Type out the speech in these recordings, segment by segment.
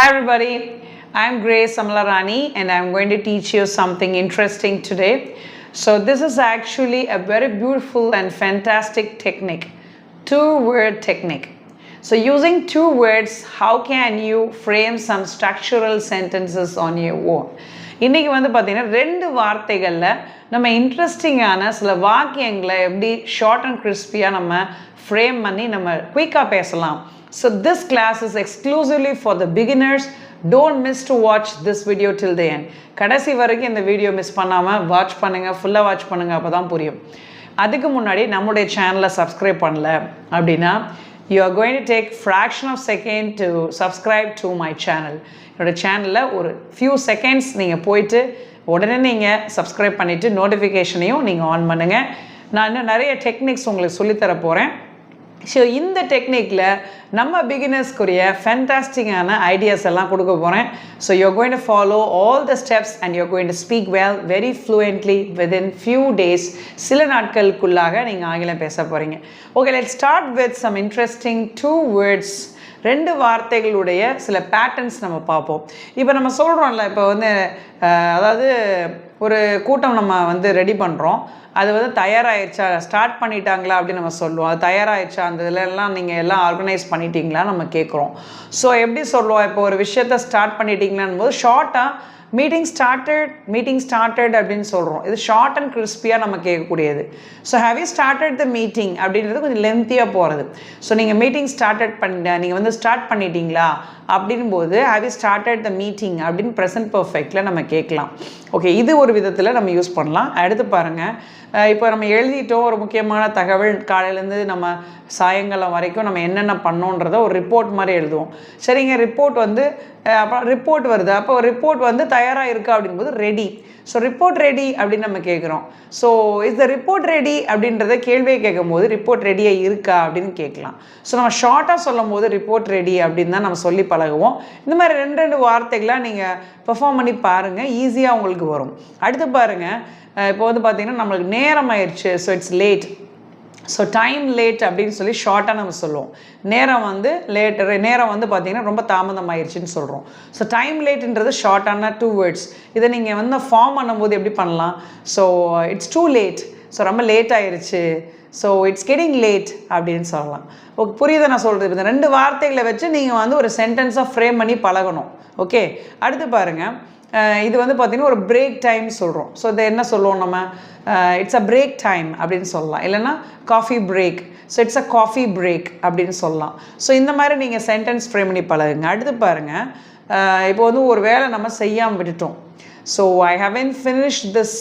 Hi everybody, I'm Grace Amalarani and I'm going to teach you something interesting today. So this is actually a very beautiful and fantastic technique, two-word technique. So using two words, how can you frame some structural sentences on your own? இன்றைக்கி வந்து பார்த்திங்கன்னா ரெண்டு வார்த்தைகளில் நம்ம இன்ட்ரெஸ்டிங்கான சில வாக்கியங்களை எப்படி ஷார்ட் அண்ட் கிறிஸ்பியாக நம்ம ஃப்ரேம் பண்ணி நம்ம குயிக்காக பேசலாம். So this class is exclusively for the beginners don't miss to watch this video till the end கடைசி வரைக்கும் இந்த வீடியோ மிஸ் பண்ணாமல் வாட்ச் பண்ணுங்கள் ஃபுல்லாக வாட்ச் பண்ணுங்கள் அப்போ தான் புரியும். அதுக்கு முன்னாடி நம்முடைய சேனலை சப்ஸ்கிரைப் பண்ணல அப்படின்னா you are going to take fraction of second to subscribe to my channel என்னோடய சேனலில் ஒரு ஃபியூ செகண்ட்ஸ் நீங்கள் போயிட்டு உடனே நீங்கள் சப்ஸ்கிரைப் பண்ணிவிட்டு நோட்டிஃபிகேஷனையும் நீங்கள் ஆன் பண்ணுங்கள் நான் இன்னும் நிறைய டெக்னிக்ஸ் உங்களுக்கு சொல்லித்தர போகிறேன் ஸோ இந்த டெக்னிக்கில் நம்ம பிகினர்ஸ்க்குரிய ஃபேண்டாஸ்டிக்கான ஐடியாஸ் எல்லாம் கொடுக்க போகிறேன் so you going to follow all the steps and you going to speak well very fluently within few days சில நாட்களுக்குள்ளாக நீங்கள் ஆங்கிலம் பேச போகிறீங்க okay let start with some interesting two words ரெண்டு வார்த்தைகளுடைய சில பேட்டர்ன்ஸ் நம்ம பார்ப்போம். இப்போ நம்ம சொல்கிறோம்ல இப்போ வந்து அதாவது ஒரு கூட்டம் நம்ம வந்து ரெடி பண்ணுறோம் அது வந்து தயாராகிடுச்சா ஸ்டார்ட் பண்ணிட்டாங்களா அப்படின்னு நம்ம சொல்லுவோம். அது தயாராகிடுச்சா அந்த இதிலெல்லாம் நீங்கள் எல்லாம் ஆர்கனைஸ் பண்ணிட்டீங்களா நம்ம கேட்குறோம் ஸோ எப்படி சொல்லுவோம்? இப்போ ஒரு விஷயத்த ஸ்டார்ட் பண்ணிட்டீங்களான்னு போது ஷார்ட்டாக மீட்டிங் ஸ்டார்டட் மீட்டிங் ஸ்டார்டட் அப்படின்னு சொல்கிறோம் இது ஷார்ட் அண்ட் கிறிஸ்பியாக நம்ம கேட்கக்கூடியது so have you started the meeting அப்படின்றது கொஞ்சம் லென்த்தியாக போகிறது ஸோ நீங்கள் மீட்டிங் ஸ்டார்டட் பண்ண நீங்கள் வந்து ஸ்டார்ட் பண்ணிட்டீங்களா? அப்படின்போது have you started the meeting அப்படின்னு ப்ரெசன்ட் பர்ஃபெக்டில் நம்ம கேட்கலாம் ஓகே இது ஒரு விதத்தில் நம்ம யூஸ் பண்ணலாம். அடுத்து பாருங்கள் இப்போ நம்ம எழுதிட்டோம் ஒரு முக்கியமான தகவல். காலையிலேருந்து நம்ம சாயங்காலம் வரைக்கும் நம்ம என்னென்ன பண்ணோன்றத ஒரு ரிப்போர்ட் மாதிரி எழுதுவோம். சரிங்க ரிப்போர்ட் வந்து அப்புறம் ரிப்போர்ட் வருது. அப்போ ரிப்போர்ட் வந்து தயாராக இருக்கா அப்படிங்கும்போது ரெடி ஸோ ரிப்போர்ட் ரெடி அப்படின்னு நம்ம கேட்குறோம். So is the report ready அப்படின்றத கேள்வியை கேட்கும்போது ரிப்போர்ட் ரெடியாக இருக்கா அப்படின்னு கேட்கலாம். ஸோ நம்ம ஷார்ட்டாக சொல்லும் போது ரிப்போர்ட் ரெடி அப்படின்னு தான் நம்ம சொல்லி பழகுவோம். இந்த மாதிரி ரெண்டு ரெண்டு வார்த்தைகளாக நீங்கள் பெர்ஃபார்ம் பண்ணி பாருங்கள் ஈஸியாக உங்களுக்கு வரும். அடுத்து பாருங்கள் இப்போ வந்து பார்த்திங்கன்னா நம்மளுக்கு நேரம் ஆயிடுச்சு so it's late so time late அப்படின்னு சொல்லி ஷார்ட்டாக நம்ம சொல்லுவோம். நேரம் வந்து லேட் நேரம் வந்து பார்த்திங்கன்னா ரொம்ப தாமதம் ஆயிடுச்சுன்னு சொல்கிறோம் ஸோ டைம் லேட்டுன்றது ஷார்ட்டான டூ வேர்ட்ஸ் இதை நீங்கள் வந்து ஃபார்ம் பண்ணும்போது எப்படி பண்ணலாம்? So it's too late so ரொம்ப லேட் ஆயிடுச்சு ஸோ இட்ஸ் கெட்டிங் லேட் அப்படின்னு சொல்லலாம். ஓகே புரியுது நான் சொல்கிறது இந்த ரெண்டு வார்த்தைகளை வச்சு நீங்கள் வந்து ஒரு சென்டென்ஸாக ஃப்ரேம் பண்ணி பழகணும். ஓகே அடுத்து பாருங்கள் இது வந்து பார்த்திங்கன்னா ஒரு பிரேக் டைம் சொல்கிறோம் ஸோ இதை என்ன சொல்லுவோம் நம்ம? இட்ஸ் அ பிரேக் டைம் அப்படின்னு சொல்லலாம். இல்லைன்னா coffee break so it's a coffee break அப்படின்னு சொல்லலாம். ஸோ இந்த மாதிரி நீங்கள் சென்டென்ஸ் ஃப்ரேம் பண்ணி பழகுங்க. அடுத்து பாருங்கள் இப்போ வந்து ஒரு வேலை நம்ம செய்யாமல் விட்டுட்டோம். So I haven't finish this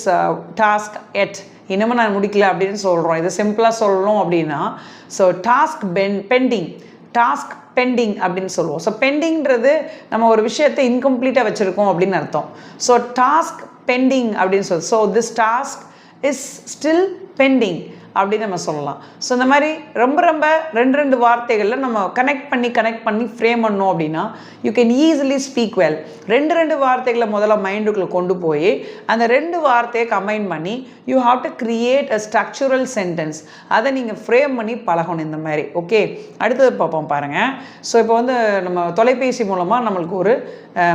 task yet இன்னமும் நான் முடிக்கல அப்படின்னு சொல்கிறோம் இது சிம்பிளாக சொல்லணும் அப்படின்னா so task pen pending task pending அப்படின்னு சொல்லுவோம். ஸோ பெண்டிங்கிறது நம்ம ஒரு விஷயத்தை இன்கம்ப்ளீட்டாக வச்சுருக்கோம் அப்படின்னு அர்த்தம். ஸோ டாஸ்க் பெண்டிங் அப்படின்னு சொல்லி so this task is still pending அப்படின்னு நம்ம சொல்லலாம். ஸோ இந்த மாதிரி ரொம்ப ரொம்ப ரெண்டு ரெண்டு வார்த்தைகளில் நம்ம கனெக்ட் பண்ணி கனெக்ட் பண்ணி ஃப்ரேம் பண்ணோம் அப்படின்னா you can easily speak well ரெண்டு ரெண்டு வார்த்தைகளை முதல்ல மைண்டுக்குள்ளே கொண்டு போய் அந்த ரெண்டு வார்த்தையை கம்பைன் பண்ணி you have to create a structural sentence அதை நீங்கள் ஃப்ரேம் பண்ணி பழகணும் இந்த மாதிரி. ஓகே அடுத்தது பார்ப்போம் பாருங்கள் ஸோ இப்போ வந்து நம்ம தொலைபேசி மூலமாக நம்மளுக்கு ஒரு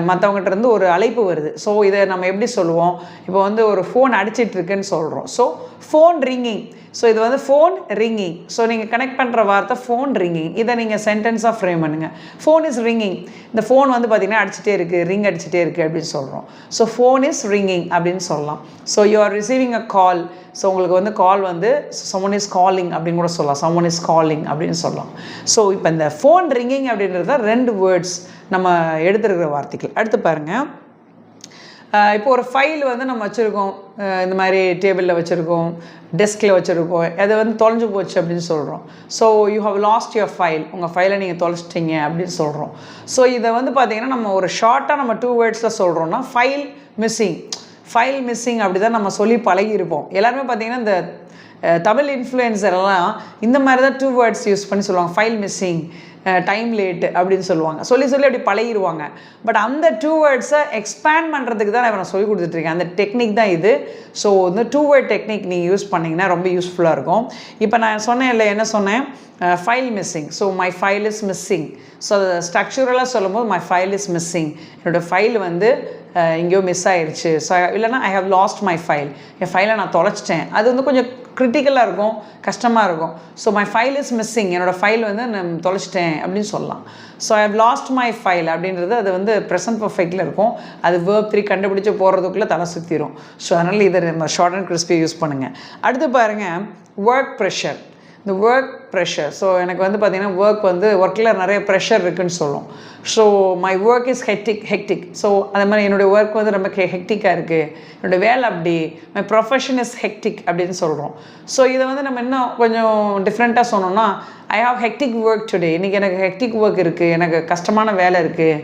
மற்றவங்ககிட்ட இருந்து ஒரு அழைப்பு வருது. ஸோ இதை நம்ம எப்படி சொல்லுவோம்? இப்போ வந்து ஒரு ஃபோன் அடிச்சிட்ருக்குன்னு சொல்கிறோம் ஸோ ஃபோன் ரிங்கிங் ஸோ இது வந்து ஃபோன் ரிங்கிங் ஸோ நீங்கள் கனெக்ட் பண்ணுற வார்த்தை ஃபோன் ரிங்கிங் இதை நீங்கள் சென்டென்ஸாக ஃப்ரேம் பண்ணுங்கள் ஃபோன் இஸ் ரிங்கிங் இந்த ஃபோன் வந்து பார்த்திங்கன்னா அடிச்சுட்டே இருக்குது ரிங் அடிச்சுட்டே இருக்குது அப்படின்னு சொல்கிறோம் ஸோ ஃபோன் இஸ் ரிங்கிங் அப்படின்னு சொல்லலாம். So you are receiving a call so உங்களுக்கு வந்து கால் வந்து சம்மன் இஸ் காலிங் அப்படின்னு கூட சொல்லலாம். சம்மன் இஸ் காலிங் அப்படின்னு சொல்லலாம். ஸோ இப்போ இந்த ஃபோன் ரிங்கிங் அப்படின்றது தான் ரெண்டு வேர்ட்ஸ் நம்ம எடுத்துருக்கிற வார்த்தைகள். அடுத்து பாருங்கள் இப்போ ஒரு ஃபைல் வந்து நம்ம வச்சுருக்கோம். இந்த மாதிரி டேபிளில் வச்சுருக்கோம். டெஸ்கில் வச்சுருக்கோம். அது வந்து தொலைஞ்சு போச்சு அப்படின்னு சொல்கிறோம் so you have lost your file உங்கள் ஃபைலை நீங்கள் தொலைச்சிட்டிங்க அப்படின்னு சொல்கிறோம் ஸோ இதை வந்து பார்த்திங்கன்னா நம்ம ஒரு ஷார்ட்டாக நம்ம டூ வேர்ட்ஸில் சொல்கிறோன்னா ஃபைல் மிஸ்ஸிங் ஃபைல் மிஸ்ஸிங் அப்படி தான் நம்ம சொல்லி பழகியிருப்போம். எல்லாருமே பார்த்திங்கன்னா இந்த தமிழ் இன்ஃப்ளூயன்சர்லாம் இந்த மாதிரி தான் டூ வேர்ட்ஸ் யூஸ் பண்ணி சொல்லுவாங்க. ஃபைல் மிஸ்ஸிங் டைம் லேட்டு அப்படின்னு சொல்லுவாங்க. சொல்லி சொல்லி அப்படி பழகிடுவாங்க பட் அந்த டூ வேர்ட்ஸை எக்ஸ்பேண்ட் பண்ணுறதுக்கு தான் நான் சொல்லி கொடுத்துட்ருக்கேன். அந்த டெக்னிக் தான் இது. ஸோ இந்த டூ வேர்ட் டெக்னிக் நீங்கள் யூஸ் பண்ணிங்கன்னா ரொம்ப யூஸ்ஃபுல்லாக இருக்கும். இப்போ நான் சொன்னேன்? இல்லை என்ன சொன்னேன் file missing so my file is missing so ஸ்ட்ரக்சரலாக சொல்லும்போது மை ஃபைல் இஸ் மிஸ்ஸிங் என்னோடய ஃபைல் வந்து எங்கேயோ மிஸ் ஆயிடுச்சு ஸோ இல்லைனா I have lost my file என் ஃபைலை நான் தொலைச்சிட்டேன். அது வந்து கொஞ்சம் கிரிட்டிக்கலாக இருக்கும் கஷ்டமாக இருக்கும். So my file is missing என்னோடய ஃபைல் வந்து நான் தொலைச்சிட்டேன் அப்படின்னு சொல்லலாம். So I have lost my file அப்படின்றது அது வந்து ப்ரெசன்ட் பர்ஃபெக்டில் இருக்கும். அது வேர்ப் த்ரீ கண்டுபிடிச்சு போகிறதுக்குள்ளே தலை சுற்றிடும் ஸோ அதனால் இதை நம்ம ஷார்ட் அண்ட் கிறிஸ்பி யூஸ் பண்ணுங்கள் அடுத்து பாருங்கள் ஒர்க் ப்ரெஷர் இந்த ஒர்க் ப்ரெஷர் ஸோ எனக்கு வந்து பார்த்திங்கன்னா ஒர்க் வந்து ஒர்க்கில் நிறைய ப்ரெஷர் இருக்குதுன்னு சொல்லும். So my work is hectic hectic so அதே மாதிரி என்னுடைய ஒர்க் வந்து ரொம்ப ஹெக்டிக்காக இருக்குது என்னுடைய வேலை அப்படி மை ப்ரொஃபஷன் இஸ் ஹெக்டிக் அப்படின்னு சொல்கிறோம் ஸோ இதை வந்து நம்ம இன்னும் கொஞ்சம் டிஃப்ரெண்ட்டாக சொன்னோம்னா I have hectic work today இன்றைக்கி எனக்கு ஹெக்டிக் ஒர்க் இருக்குது எனக்கு கஷ்டமான வேலை இருக்குது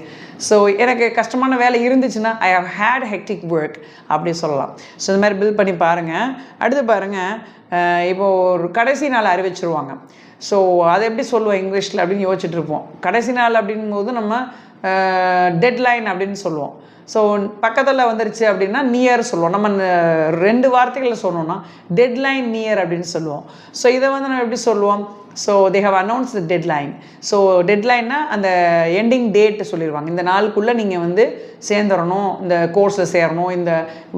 ஸோ எனக்கு கஷ்டமான வேலை இருந்துச்சுன்னா I have had hectic work அப்படி சொல்லலாம். ஸோ இந்த மாதிரி பில் பண்ணி பாருங்கள் அடுத்து பாருங்கள் இப்போது ஒரு கடைசி நாள் அறிவிச்சிருவாங்க. ஸோ அதை எப்படி சொல்லுவோம் இங்கிலீஷில் அப்படின்னு யோசிச்சுட்டு இருப்போம். கடைசி நாள் அப்படிங்கும்போது நம்ம டெட்லைன் அப்படின்னு சொல்லுவோம். ஸோ பக்கத்தில் வந்துருச்சு அப்படின்னா நியர் சொல்லுவோம். நம்ம ரெண்டு வார்த்தைகளில் சொன்னோம்னா டெட்லைன் நியர் அப்படின்னு சொல்லுவோம். ஸோ இதை வந்து நம்ம எப்படி சொல்லுவோம்? So they have announce the deadline so டெட்லைன்னா அந்த எண்டிங் டேட்டு சொல்லிடுவாங்க. இந்த நாளுக்குள்ளே நீங்கள் வந்து சேர்ந்துடணும் இந்த கோர்ஸில் சேரணும் இந்த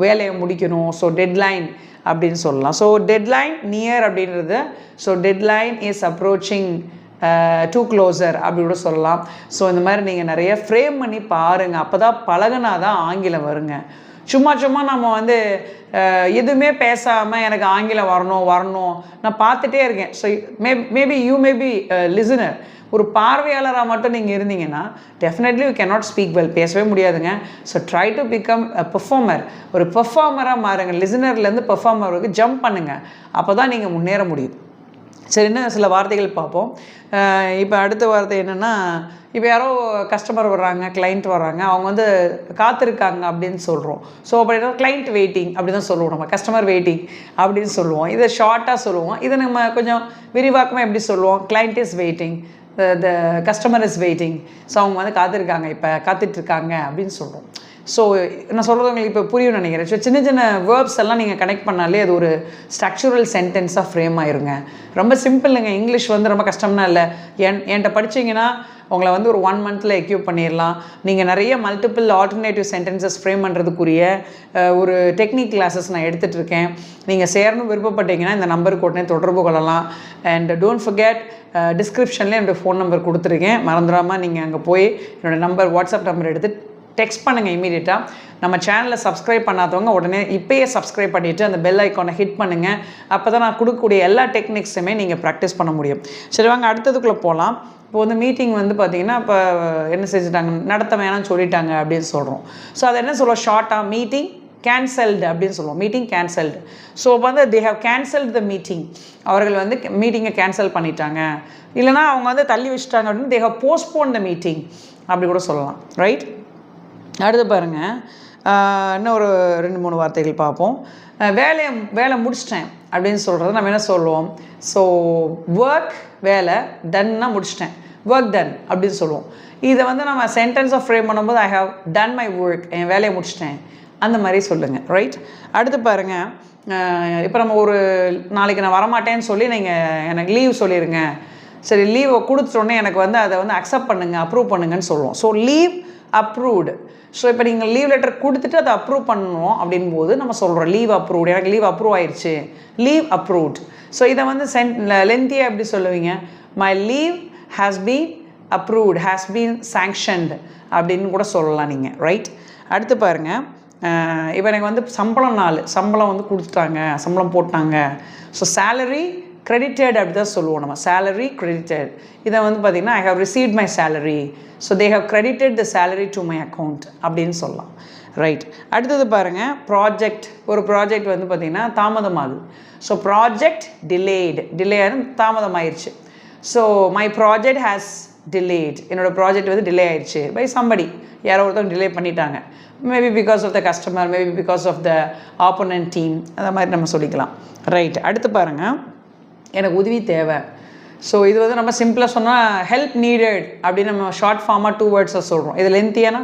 வேலையை முடிக்கணும். ஸோ டெட்லைன் அப்படின்னு சொல்லலாம். ஸோ டெட்லைன் நியர் அப்படின்றது so deadline is approaching to closer அப்படி கூட சொல்லலாம். ஸோ இந்த மாதிரி நீங்கள் நிறைய ஃப்ரேம் பண்ணி பாருங்கள் அப்போ தான் பழகுனா தான் ஆங்கிலம் வருங்க. சும்மா சும்மா நம்ம வந்து எதுவுமே பேசாமல் எனக்கு ஆங்கிலம் வரணும் வரணும். நான் பார்த்துட்டே இருக்கேன். So may maybe you maybe listener ஒரு பார்வையாளராக மட்டும் நீங்கள் இருந்தீங்கன்னா definitely you cannot speak well பேசவே முடியாதுங்க. So try to become a performer ஒரு பெர்ஃபார்மராக மாறுங்க. லிசனர்லேருந்து பெர்ஃபார்மருக்கு ஜம்ப் பண்ணுங்கள் அப்போ தான் நீங்கள் முன்னேற முடியும். சரி இன்னும் சில வார்த்தைகள் பார்ப்போம். இப்போ அடுத்த வார்த்தை என்னென்னா இப்போ யாரோ கஸ்டமர் வர்றாங்க கிளைண்ட் வர்றாங்க அவங்க வந்து காத்திருக்காங்க அப்படின்னு சொல்கிறோம் ஸோ அப்படின்னா கிளைண்ட் வெயிட்டிங் அப்படி தான் சொல்லுவோம் நம்ம. கஸ்டமர் வெயிட்டிங் அப்படின்னு சொல்லுவோம். இதை ஷார்ட்டாக சொல்லுவோம். இதை நம்ம கொஞ்சம் விரிவாக்கமாக எப்படி சொல்லுவோம்? Client is waiting the customer is waiting so அவங்க வந்து காத்திருக்காங்க இப்போ காத்துட்ருக்காங்க அப்படின்னு சொல்கிறோம் ஸோ நான் சொல்கிறது உங்களுக்கு இப்போ புரியும் நினைக்கிறேன். ஸோ சின்ன சின்ன வேர்ப்ஸ் எல்லாம் நீங்கள் கனெக்ட் பண்ணாலே அது ஒரு ஸ்ட்ரக்சுரல் சென்டென்ஸாக ஃப்ரேம் ஆயிருங்க. ரொம்ப சிம்பிளுங்க இங்கிலீஷ் வந்து ரொம்ப கஷ்டம்னா இல்லை. என் என்கிட்ட படிச்சீங்கன்னா உங்களை வந்து ஒரு ஒன் மந்தில் எக்யூப் பண்ணிடலாம். நீங்கள் நிறைய மல்டிபிள் ஆல்டர்னேட்டிவ் சென்டென்சஸ் ஃப்ரேம் பண்ணுறதுக்குரிய ஒரு டெக்னிக் கிளாஸஸ் நான் எடுத்துகிட்டு இருக்கேன். நீங்கள் சேரணும் விருப்பப்பட்டீங்கன்னா இந்த நம்பருக்கு உடனே தொடர்பு கொள்ளலாம். அண்ட் டோன்ட் ஃபர்கெட் டிஸ்கிரிப்ஷன்லேயே என்னோடய ஃபோன் நம்பர் கொடுத்துருக்கேன். மறந்துடாமல் நீங்கள் அங்கே போய் என்னோடய நம்பர் வாட்ஸ்அப் நம்பர் எடுத்து டெக்ஸ்ட் பண்ணுங்கள் இமீடியட்டாக நம்ம சேனலை சப்ஸ்கிரைப் பண்ணாதவங்க உடனே இப்போயே சப்ஸ்கிரைப் பண்ணிவிட்டு அந்த பெல் ஐக்கானை ஹிட் பண்ணுங்கள் அப்போ தான் நான் கொடுக்கக்கூடிய எல்லா டெக்னிக்ஸுமே நீங்கள் ப்ராக்டிஸ் பண்ண முடியும். சரி வாங்க அடுத்ததுக்குள்ளே போகலாம் இப்போ வந்து மீட்டிங் வந்து பார்த்தீங்கன்னா இப்போ என்ன செஞ்சுட்டாங்க? நடத்த வேணாம்னு சொல்லிட்டாங்க அப்படின்னு சொல்கிறோம் ஸோ அதை என்ன சொல்லுவோம் ஷார்ட்டாக மீட்டிங் கேன்சல்டு அப்படின்னு சொல்லுவோம் மீட்டிங் கேன்சல்டு ஸோ வந்து they have cancelled the meeting அவர்கள் வந்து மீட்டிங்கை கேன்சல் பண்ணிட்டாங்க. இல்லைனா அவங்க வந்து தள்ளி வச்சுட்டாங்க அப்படின்னு they have postpone the meeting அப்படி கூட சொல்லலாம். ரைட் அடுத்து பாருங்கள் இன்னும் ஒரு ரெண்டு மூணு வார்த்தைகள் பார்ப்போம். வேலையை வேலை முடிச்சிட்டேன் அப்படின்னு சொல்கிறத நம்ம என்ன சொல்லுவோம்? ஸோ ஒர்க் வேலை டன்னா முடிச்சிட்டேன். ஒர்க் டன் அப்படின்னு சொல்லுவோம். இதை வந்து நம்ம சென்டென்ஸாக ஃப்ரேம் பண்ணும்போது I have done my work என் வேலையை முடிச்சிட்டேன். அந்த மாதிரி சொல்லுங்கள் ரைட் அடுத்து பாருங்கள் இப்போ நம்ம ஒரு நாளைக்கு நான் வரமாட்டேன்னு சொல்லி நீங்கள் எனக்கு லீவ் சொல்லிடுங்க சரி லீவை கொடுத்துட்டோன்னே எனக்கு வந்து அதை வந்து அக்செப்ட் பண்ணுங்க அப்ரூவ் பண்ணுங்கன்னு சொல்லுவோம். ஸோ லீவ் அப்ரூவ்டு ஸோ இப்போ நீங்கள் லீவ் லெட்டர் கொடுத்துட்டு அதை அப்ரூவ் பண்ணணும் அப்படின் போது நம்ம சொல்கிறோம் லீவ் அப்ரூவ்டு எனக்கு லீவ் அப்ரூவ் ஆயிடுச்சு லீவ் அப்ரூவ்ட் ஸோ இதை வந்து சென்ட் லென்த்தியாக எப்படி சொல்லுவீங்க? My leave has been approved has been sanctioned அப்படின்னு கூட சொல்லலாம் நீங்கள் ரைட் அடுத்து பாருங்கள் இப்போ எனக்கு வந்து சம்பளம் நாள் சம்பளம் வந்து கொடுத்துட்டாங்க சம்பளம் போட்டாங்க. ஸோ சேலரி கிரெடிட்டட் அப்படி தான் சொல்லுவோம் நம்ம. சேலரி கிரெடிட்டட் இதை வந்து பார்த்திங்கன்னா I have receive my salary so they have credited the salary to my account அப்படின்னு சொல்லலாம். ரைட் அடுத்தது பாருங்கள் ப்ராஜெக்ட் ஒரு ப்ராஜெக்ட் வந்து பார்த்திங்கன்னா தாமதமாகுது. So project delayed delay தாமதமாயிருச்சு. So my project has delayed என்னோடய ப்ராஜெக்ட் வந்து டிலே ஆயிடுச்சு பை சம்படி யாரோ ஒருத்தவங்க டிலே பண்ணிட்டாங்க. Maybe because of the customer maybe because of the opponent team அந்த மாதிரி நம்ம சொல்லிக்கலாம். ரைட் அடுத்து பாருங்கள் எனக்கு உதவி தேவை. ஸோ இது வந்து நம்ம சிம்பிளாக சொன்னால் ஹெல்ப் நீடட் அப்படின்னு நம்ம ஷார்ட் ஃபார்மாக டூ வேர்ட்ஸை சொல்கிறோம் இது லென்த்தியானா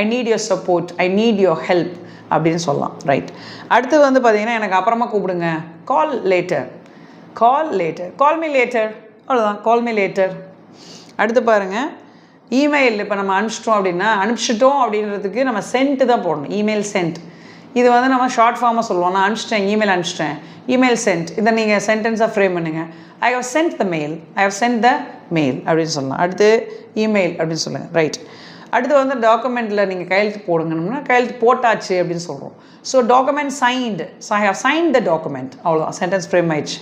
I need your support I need your help அப்படின்னு சொல்லலாம் ரைட் அடுத்து வந்து பார்த்தீங்கன்னா எனக்கு அப்புறமா கூப்பிடுங்க. Call later call later call me later அவ்வளோதான் கால் மீ லேட்டர் அடுத்து பாருங்கள் இமெயில் இப்போ நம்ம அனுப்பிச்சிட்டோம் அப்படின்னா அனுப்பிச்சிட்டோம் அப்படின்றதுக்கு நம்ம சென்ட் தான் போடணும். இமெயில் சென்ட் இது வந்து நம்ம ஷார்ட் ஃபார்மாக சொல்லுவோம். நான் அனுப்பிச்சிட்டேன் இமெயில் அனுப்பிச்சிட்டேன். இமெயில் சென்ட் இதை நீங்கள் சென்டென்ஸாக ஃப்ரேம் பண்ணுங்கள் I have sent the mail I have sent the mail அப்படின்னு சொல்லலாம். அடுத்து இமெயில் அப்படின்னு சொல்லுங்கள் ரைட் அடுத்து வந்து டாக்குமெண்ட்டில் நீங்கள் கையெழுத்து போடுங்கன்னா கையெழுத்து போட்டாச்சு அப்படின்னு சொல்கிறோம் so document signed I have sign the document அவ்வளோதான் சென்டென்ஸ் ஃப்ரேம் ஆயிடுச்சு.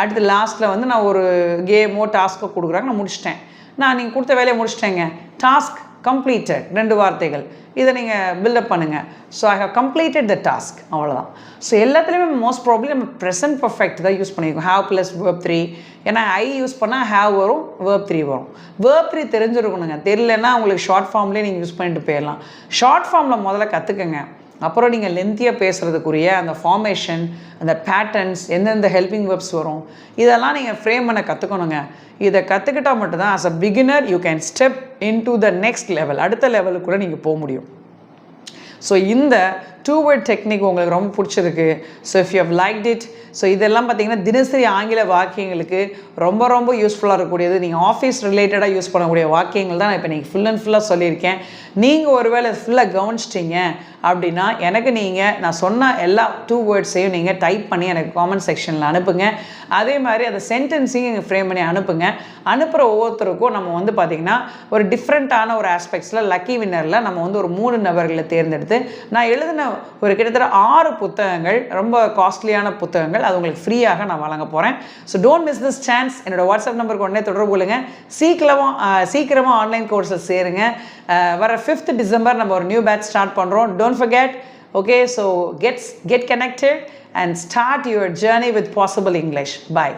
அடுத்து லாஸ்ட்டில் வந்து நான் ஒரு கேமோ டாஸ்க்கோ கொடுக்குறாங்க. நான் முடிச்சிட்டேன். நான் நீங்கள் கொடுத்த வேலையை முடிச்சிட்டேங்க. டாஸ்க் கம்ப்ளீட்டட் ரெண்டு வார்த்தைகள். இதை நீங்கள் பில்டப் பண்ணுங்கள் so I have completed the task அவ்வளோதான் ஸோ எல்லாத்துலேயுமே மோஸ்ட் ப்ராப்ளம் நம்ம ப்ரெசன்ட் பர்ஃபெக்ட் தான் யூஸ் பண்ணியிருக்கோம் ஹேவ் ப்ளஸ் வேர்ப் த்ரீ ஏன்னா ஐ யூஸ் பண்ணால் ஹேவ் வரும் வேர்ப் த்ரீ வரும். வேர்ப் த்ரீ தெரிஞ்சிருக்கணுங்க. தெரியலன்னா உங்களுக்கு ஷார்ட் ஃபார்ம்லேயே நீங்கள் யூஸ் பண்ணிட்டு போயிடலாம். ஷார்ட் ஃபார்மில் முதல்ல கற்றுக்கங்க அப்புறம் நீங்கள் லென்த்தியாக பேசுகிறதுக்குரிய அந்த ஃபார்மேஷன் அந்த பேட்டர்ன்ஸ் எந்தெந்த ஹெல்பிங் வெப்ஸ் வரும் இதெல்லாம் நீங்கள் ஃப்ரேம் பண்ண கற்றுக்கணுங்க இதை கற்றுக்கிட்டால் மட்டும்தான் as a beginner you can step in to the next level அடுத்த லெவலுக்கு கூட நீங்கள் போக முடியும். ஸோ இந்த டூ வேர்ட் டெக்னிக் உங்களுக்கு ரொம்ப பிடிச்சிருக்கு. So if you have like it so இதெல்லாம் பார்த்தீங்கன்னா தினசரி ஆங்கில வாக்கியங்களுக்கு ரொம்ப ரொம்ப யூஸ்ஃபுல்லாக இருக்கக்கூடியது. நீங்கள் ஆஃபீஸ் ரிலேட்டடாக யூஸ் பண்ணக்கூடிய வாக்கியங்கள் தான் நான் இப்போ நீங்கள் ஃபுல் அண்ட் ஃபுல்லாக சொல்லியிருக்கேன். நீங்கள் ஒருவேளை ஃபுல்லாக கவனிச்சிட்டிங்க அப்படின்னா எனக்கு நீங்கள் நான் சொன்ன எல்லா டூ வேர்ட்ஸையும் நீங்கள் டைப் பண்ணி எனக்கு காமெண்ட் செக்ஷனில் அனுப்புங்க. அதே மாதிரி அந்த சென்டென்ஸையும் எங்கள் ஃப்ரேம் பண்ணி அனுப்புங்க. அனுப்புகிற ஒவ்வொருத்தருக்கும் நம்ம வந்து பார்த்திங்கன்னா ஒரு டிஃப்ரெண்ட்டான ஒரு ஆஸ்பெக்ட்ஸில் லக்கி வின்னரில் நம்ம வந்து ஒரு மூணு நபர்களை தேர்ந்தெடுத்து நான் எழுதின ஒரு கிட்டத்தட்ட ஆறு புத்தகங்கள் ரொம்ப காஸ்ட்லியான புத்தகங்கள் அது உங்களுக்கு ஃப்ரீயாக நான் வழங்க போகிறேன் so don't miss this chance என்னோட வாட்ஸ்அப் நம்பருக்கு உடனே தொடர்பு கொள்ளுங்க. சீக்கிரமாக சீக்கிரமாக ஆன்லைன் கோர்ஸில் சேருங்க. வர ஃபிஃப்த் டிசம்பர் நம்ம ஒரு நியூ பேட்ச் ஸ்டார்ட் பண்ணுறோம் don't forget okay so gets get connected and start your journey with possible English by